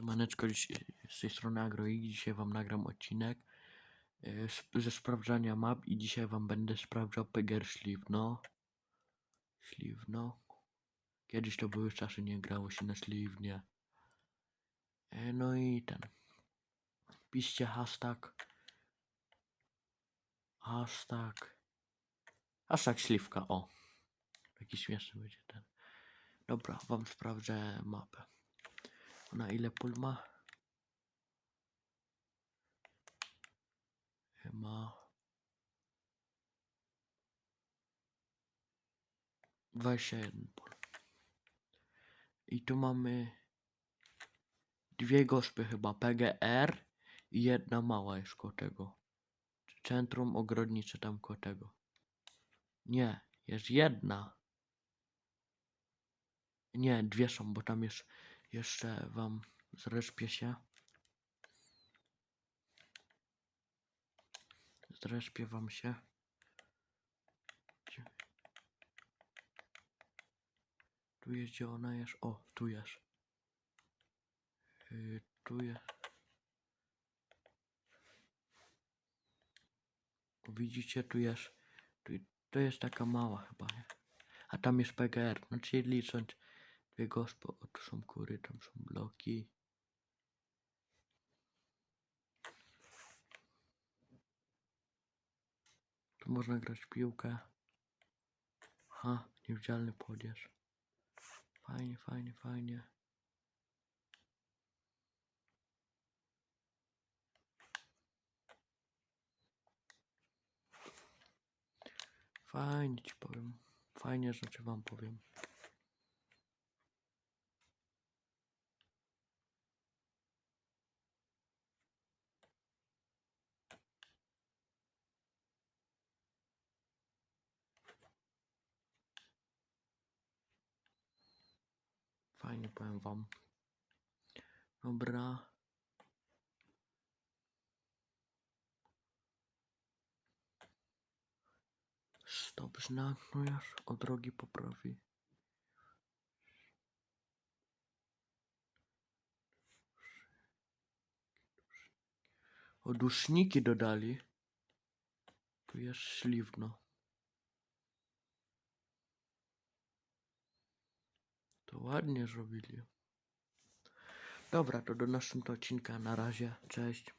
Siemaneczko, dziś- z tej strony AgroX. Dzisiaj wam nagram odcinek e, ze sprawdzania map i dzisiaj wam będę sprawdzał Peger Śliwno. Śliwno. Kiedyś to były czasy, nie grało się na Śliwnie. E, No i ten. Piszcie hashtag. Hashtag. Hashtag Śliwka, o. Taki śmieszny będzie ten. Dobra, wam sprawdzę mapę. Na ile pól ma? Ma 21 pól. I tu mamy dwie gospy chyba, PGR i jedna mała jest koło tego. Centrum ogrodnicze tam koło tego. Nie, jest jedna. Nie, dwie są, bo tam jest jeszcze wam zrespię się. Zrespię wam się. Tu jest, gdzie ona jest? O, tu jest. Yy, tu jest. Widzicie, tu jest. Tu, to jest taka mała chyba, nie? A tam jest PGR. No czyli licząc gospy, o tu są kury, tam są bloki. Tu można grać piłkę. Ha, niewidzialny podzież. Fajnie, fajnie, fajnie. Fajnie ci powiem. Fajnie rzeczy wam powiem. Fajnie powiem wam. Dobra. Znak, no już o drogi poprawi. Oduszniki dodali. Tu jest śliwno. To ładnie zrobili. Dobra, to do następnego odcinka. Na razie. Cześć.